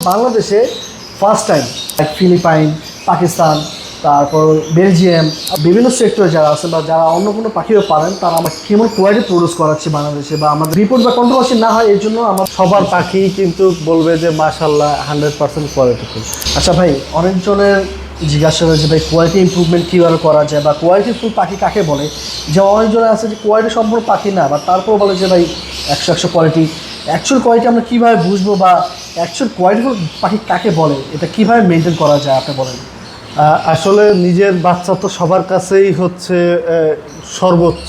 বাংলাদেশে first time Philippine Pakistan তারপর Belgium বিভিন্ন সেক্টরে যারা আছে বা যারা অন্য কোনো পাখিও পারেন তারা আমার কেমন কোয়ালিটি প্রডিউস করাচ্ছে বাংলাদেশে বা আমাদের রিপোর্ট বা কন্ট্রোভার্সি না হয় এর জন্য আমার সবার পাখি কিন্তু বলবে যে মাশাল্লাহ হান্ড্রেড পার্সেন্ট কোয়ালিটিফুল আচ্ছা ভাই অনেকজনের জিজ্ঞাসা হয়েছে ভাই কোয়ালিটি ইমপ্রুভমেন্ট কীভাবে করা যায় বা কোয়ালিটি ফুল পাখি কাকে বলে? যে অনেকজনে আছে যে কোয়ালিটি সম্পূর্ণ পাখি না বা তারপর বলে যে ভাই একশো একশো কোয়ালিটি অ্যাকচুয়াল কোয়ালিটি আমরা কীভাবে বুঝব বা অ্যাকচুয়াল কোয়ালিটিফুল পাখি কাকে বলে? এটা কীভাবে মেনটেন করা যায় আপনি বলেন। আসলে নিজের বাচ্চা তো সবার কাছেই হচ্ছে সর্বোচ্চ।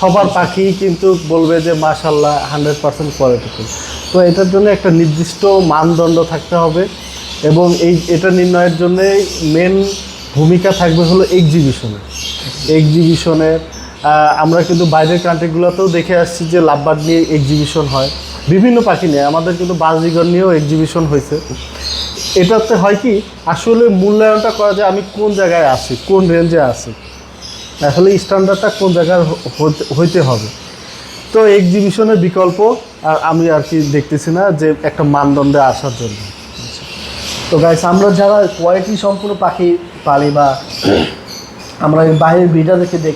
সবার পাখি কিন্তু বলবে যে মাশাল্লাহ হান্ড্রেড পার্সেন্ট কোয়ালিটিফুল তো এটার জন্য একটা নির্দিষ্ট মানদণ্ড থাকতে হবে এবং এই এটা নির্ণয়ের জন্য মেন ভূমিকা থাকবে হলো এক্সিবিশনে এক্সিবিশনে আমরা কিন্তু বাইরের কান্ট্রিগুলোতেও দেখে আসছি যে লাভবার্ড নিয়ে এক্সিবিশন হয়। বিভিন্ন পাখি নিয়ে, আমাদের কিন্তু বাজিগর নিয়েও এক্সিবিশন হয়েছে। এটাতে হয় কি, আসলে মূল্যায়নটা করা যায় আমি কোন জায়গায় আছি, কোন রেঞ্জে আছি। আসলে স্ট্যান্ডার্ডটা কোন জায়গার হইতে হবে। তো এক্সিবিশনের বিকল্প, আর আমি আর কি দেখতেছি না যে একটা মানদণ্ডে আসার জন্য। তো গাইস আমরা যারা কোয়ালিটি সম্পূর্ণ পাখি পালি বা আমরা বাইরের দেখি যে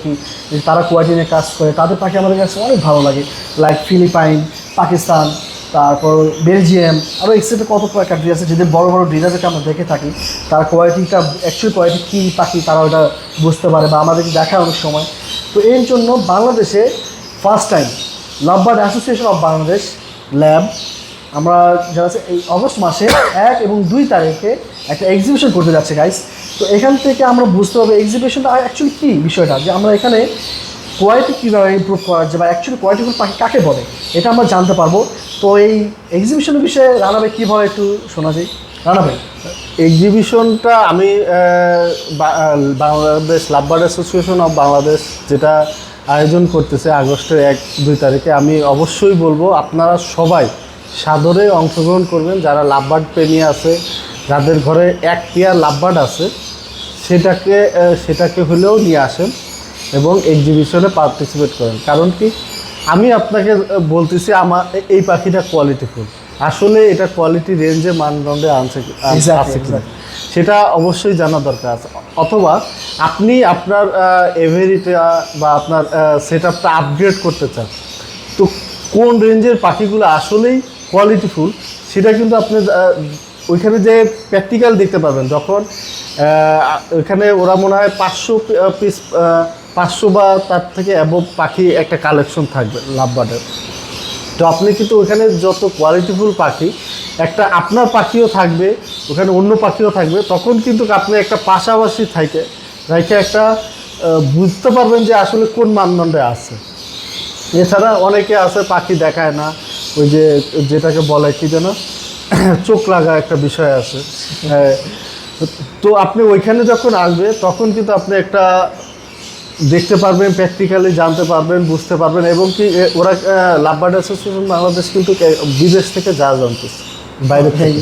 তারা কোয়ালিটি কাজ করে, তাদের পাখি আমাদের কাছে অনেক ভালো লাগে। লাইক ফিলিপাইন পাকিস্তান তারপর বেলজিয়াম আরও এক্সেপ্টে কত কান্ট্রি আছে যদি বড় বড় ব্রিডারদেরকে আমরা দেখে থাকি। তার কোয়ালিটিটা অ্যাকচুয়াল কোয়ালিটি কী পাখি তারা ওটা বুঝতে পারে বা আমাদেরকে দেখায় অনেক সময়। তো এর জন্য বাংলাদেশে first time lovebird association of Bangladesh lab আমরা যারা এই অগস্ট মাসে এক এবং দুই তারিখে একটা এক্সিবিশন করতে যাচ্ছে গাইস তো এখান থেকে আমরা বুঝতে পারব এক্সিবিশনটা অ্যাকচুয়ালি কী বিষয়টা? যে আমরা এখানে কোয়ালিটি কীভাবে ইমপ্রুভ করা যায় বা অ্যাকচুয়ালি কোয়ালিটিগুলো পাখি কাকে বলে? এটা আমরা জানতে পারব। তো এই এক্সিবিশনের বিষয়ে রানাবে কীভাবে একটু শোনা যায় রানাবে এক্সিবিশনটা আমি বাংলাদেশ লাভবার অ্যাসোসিয়েশন অফ বাংলাদেশ যেটা আয়োজন করতেছে আগস্টের এক, দুই তারিখে, আমি অবশ্যই বলব আপনারা সবাই সাদরে অংশগ্রহণ করবেন। যারা লাভবার্ড প্রেমী আছে, যাদের ঘরে এক পেয়ার লাভবার্ড আছে সেটাকে সেটাকে হলেও নিয়ে আসেন এবং এক্সিবিশনে পার্টিসিপেট করেন। কারণ কি? আমি আপনাকে বলতেছি আমার এই পাখিটা কোয়ালিটিফুল আসলে এটা কোয়ালিটি রেঞ্জে মানদণ্ডে আনছে আছে কিনা? সেটা অবশ্যই জানা দরকার আছে। অথবা আপনি আপনার এভারিটা বা আপনার সেট আপটা আপগ্রেড করতে চান তো কোন রেঞ্জের পাখিগুলো আসলেই কোয়ালিটিফুল সেটা কিন্তু আপনি ওইখানে যে প্র্যাকটিক্যাল দেখতে পাবেন, যখন ওইখানে ওরা মনে হয় পাঁচশো পিস পাঁচশো বা তার থেকে অ্যাবভ পাখি একটা কালেকশন থাকবে লাভবার্ডের। তো আপনি কিন্তু ওখানে যত কোয়ালিটিফুল পাখি, একটা আপনার পাখিও থাকবে, ওখানে অন্য পাখিও থাকবে, তখন কিন্তু আপনি একটা পাশাপাশি থাকে, রেখে একটা বুঝতে পারবেন যে আসলে কোন মানদণ্ডে আছে। এছাড়া অনেকে আছে পাখি দেখায় না, ওই যে যেটাকে বলে কি যেন? চোখ লাগা একটা বিষয় আছে। হ্যাঁ, তো আপনি ওইখানে যখন আসবে তখন কিন্তু আপনি একটা দেখতে পারবেন প্র্যাকটিক্যালি জানতে পারবেন বুঝতে পারবেন এবং কি ওরা লাভবার্ড অ্যাসোসিয়েশন বাংলাদেশ কিন্তু বিদেশ থেকে যা জানতেছে। বাইরে থেকে।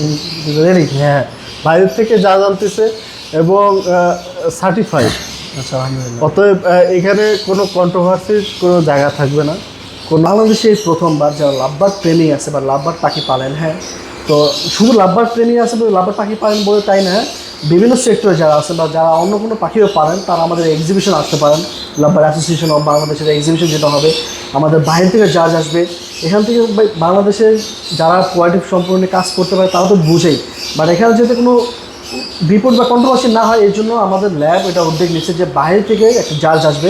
হ্যাঁ বাইরের থেকে যা জানতেছে এবং সার্টিফাইড আচ্ছা অতএব এখানে কোনো কন্ট্রোভার্সির কোনো জায়গা থাকবে না। কোন বাংলাদেশে প্রথমবার যারা লাভবার ট্রেনিং আছে বা লাভবার পাখি পালেন হ্যাঁ তো শুধু লাভবার প্রেমী আছে লাভবার পাখি পারেন বলে তাই না? বিভিন্ন সেক্টরে যারা আছে বা যারা অন্য কোনো পাখিও পারেন, তারা আমাদের এক্সিবিশন আসতে পারেন। লাভবার অ্যাসোসিয়েশন অফ বাংলাদেশের এক্সিবিশন যেটা হবে, আমাদের বাইরে থেকে জাজ আসবে। এখান থেকে বাংলাদেশের যারা কোয়ালিটি সম্পূর্ণ কাজ করতে পারে, তারা তো বুঝেই। বাট এখানে যাতে কোনো রিপোর্ট বা কন্ট্রোভার্সি না হয়, এর জন্য আমাদের ল্যাব এটা উদ্যোগ নিচ্ছে যে বাইরে থেকে একটা জাজ আসবে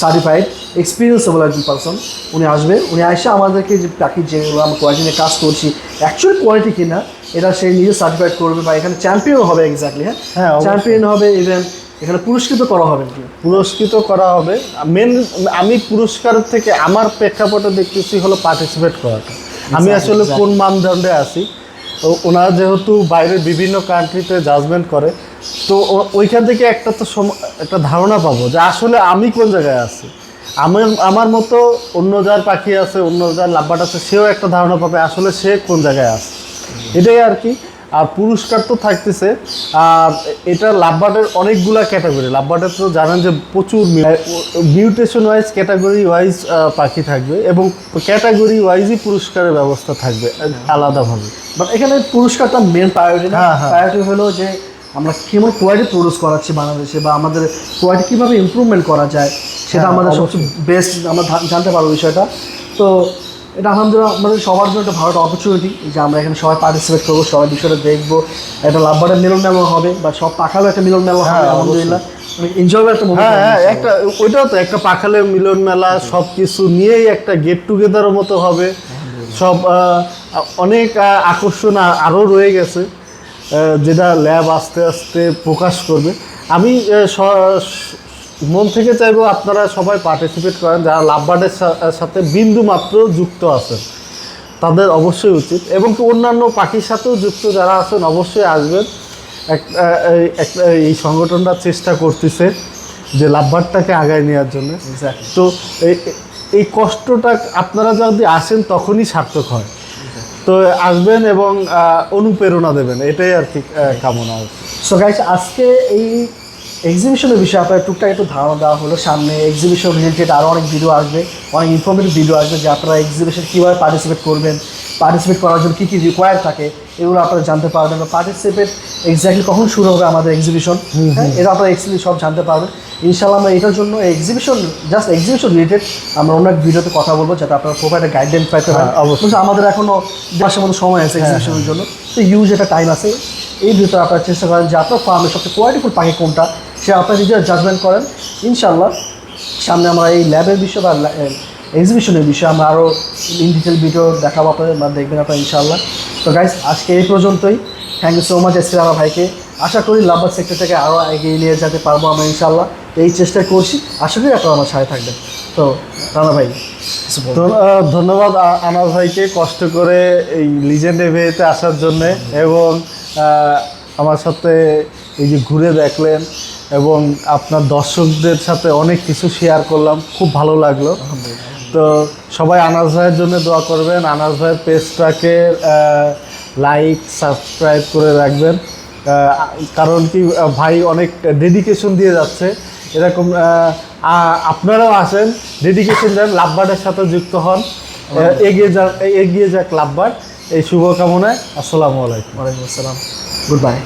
সার্টিফাইড এক্সপিরিয়েন্সেবল একজন পারসন উনি আসবে উনি এসে আমাদেরকে যে পাখি যেগুলো আমরা কোয়ালিটি নিয়ে কাজ করছি অ্যাকচুয়াল কোয়ালিটি কিনা এটা সে নিজে সার্টিফাইড করবে বা এখানে চ্যাম্পিয়ন হবে এক্স্যাক্টলি হ্যাঁ? হ্যাঁ, চ্যাম্পিয়ন হবে ইভেন এখানে পুরস্কৃত করা হবে। কি পুরস্কৃত করা হবে। মেন আমি পুরস্কারের থেকে আমার প্রেক্ষাপটে দেখতেছি হলো পার্টিসিপেট করাটা। আমি আসলে কোন মানদণ্ডে আছি? ওনারা যেহেতু বাইরের বিভিন্ন কান্ট্রিতে জাজমেন্ট করে তো ওইখান থেকে একটা তো একটা ধারণা পাবো যে আসলে আমি কোন জায়গায় আছি। আমার আমার মতো অন্য যার পাখি আছে অন্য যার লাভবাট আছে সেও একটা ধারণা পাবে আসলে সে কোন জায়গায় আছে। এটাই আর কি। আর পুরস্কার তো থাকতেছে। আর এটা লাভবার্ডের অনেকগুলা ক্যাটাগরি। লাভবার্ডের তো জানেন যে প্রচুর মিউটেশন ওয়াইজ ক্যাটাগরি ওয়াইজ পাখি থাকবে এবং ক্যাটাগরি ওয়াইজই পুরস্কারের ব্যবস্থা থাকবে আলাদাভাবে। বাট এখানে পুরস্কারটা মেন প্রায়োরিটি না। হ্যাঁ, হ্যাঁ। প্রায়োরিটি হলো যে আমরা কেমন কোয়ালিটি প্রডিউস করাচ্ছি বাংলাদেশে বা আমাদের কোয়ালিটি কীভাবে ইমপ্রুভমেন্ট করা যায় সেটা হ্যাঁ, আমাদের সবচেয়ে বেস্ট আমরা জানতে পারব বিষয়টা। তো এটা আলহামদুলিল্লাহ আমাদের সবার জন্য একটা ভালো একটা অপরচুনিটি যে আমরা এখানে সবাই পার্টিসিপেট করব সবাই বিষয়টা দেখব। একটা লাভবারের মিলন মেলা হবে বা সব পাখারও একটা মিলন মেলা হবে হ্যাঁ, আলহামদুলিল্লাহ। একটা হ্যাঁ হ্যাঁ একটা ওইটাও তো একটা পাখালের মিলন মেলা সব কিছু নিয়েই একটা গেট টুগেদারের মতো হবে। সব অনেক আকর্ষণ আরও রয়ে গেছে। যেটা ল্যাব আস্তে আস্তে প্রকাশ করবে। আমি মন থেকে চাইব আপনারা সবাই পার্টিসিপেট করেন যারা লাভবার্ডের সাথে বিন্দু মাত্র যুক্ত আছেন। তাদের অবশ্যই উচিত। এবং অন্যান্য পাখির সাথেও যুক্ত যারা আছেন অবশ্যই আসবেন। এক- আহ, এই- একটা এই সংগঠনটা চেষ্টা করতেছে যে লাভবারটাকে আগায় নেওয়ার জন্য. তো এই- এই কষ্টটা আপনারা যদি আসেন তখনই সার্থক হয়। তো আসবেন এবং অনুপ্রেরণা দেবেন। এটাই আর কি কামনা। সো গাইস আজকে এই এক্সিবিশনের বিষয়ে আপনার টুকটাক একটু ধারণা দেওয়া হলো। সামনে এক্সিবিশন রিলেটেড আরও অনেক ভিডিও আসবে, অনেক ইনফরমেটিভ ভিডিও আসবে যে আপনারা এক্সিবিশন কীভাবে পার্টিসিপেট করবেন পার্টিসিপেট করার জন্য কী কী রিকোয়ার থাকে। এগুলো আপনারা জানতে পারবেন বা পার্টিসিপেট এক্স্যাক্টলি কখন শুরু হবে আমাদের এক্সিবিশন হ্যাঁ এটা আপনারা এক্সিবি সব জানতে পারবেন। ইনশাল্লাহ আমরা এটার জন্য এক্সিবিশন জাস্ট এক্সিবিশন রিলেটেড আমরা অন্য এক ভিডিওতে কথা বলব যাতে আপনারা খুব একটা গাইডলাইন পাইতে পারেন। হ্যাঁ, অবশ্যই। আমাদের এখনও মাসের মতো সময় আছে এক্সিবিশনের জন্য। তো ইউজ একটা টাইম আছে। এই ভিতরে আপনারা চেষ্টা করেন যে আপনার ফার্মে সবচেয়ে কোয়ালিটিফুল পাখি কোনটা সে আপনার নিজের জাজমেন্ট করেন। ইনশাল্লাহ সামনে আমরা এই ল্যাবের বিষয় বা এক্সিবিশনের বিষয়ে আমরা আরও ইন ডিটেল ভিডিও দেখাবো আপনাদের বা দেখবেন আপনারা ইনশাল্লাহ তো গাইজ আজকে এই পর্যন্তই। থ্যাংক ইউ সো মাচ এসির আমার ভাইকে। আশা করি লাভবাদ সেক্টর থেকে আরও এগিয়ে নিয়ে যেতে পারব আমরা ইনশাল্লাহ এই চেষ্টা করছি। আশা করি আপনারা আমার সাথে থাকবেন। তো রানা ভাই ধন্যবাদ আ- আনাস ভাইকে কষ্ট করে এই লিজেন্ড এভিয়েতে আসার জন্য এবং আমার সাথে এই যে ঘুরে দেখলেন এবং আপনার দর্শকদের সাথে অনেক কিছু শেয়ার করলাম। খুব ভালো লাগল। তো সবাই আনাস ভাইয়ের জন্য দোয়া করবেন। আনাস ভাইয়ের পেজটাকে লাইক সাবস্ক্রাইব করে রাখবেন। কারণ কি ভাই অনেক ডেডিকেশন দিয়ে যাচ্ছে। এরকম আপনারাও আসেন ডেডিকেশন দেন, লাভবার্ডের সাথে যুক্ত হন। এগিয়ে যাক এগিয়ে যাক লাভবার্ড। এই শুভকামনায়, আসসালামু আলাইকুম। ওয়ালাইকুম আসসালাম। Good bye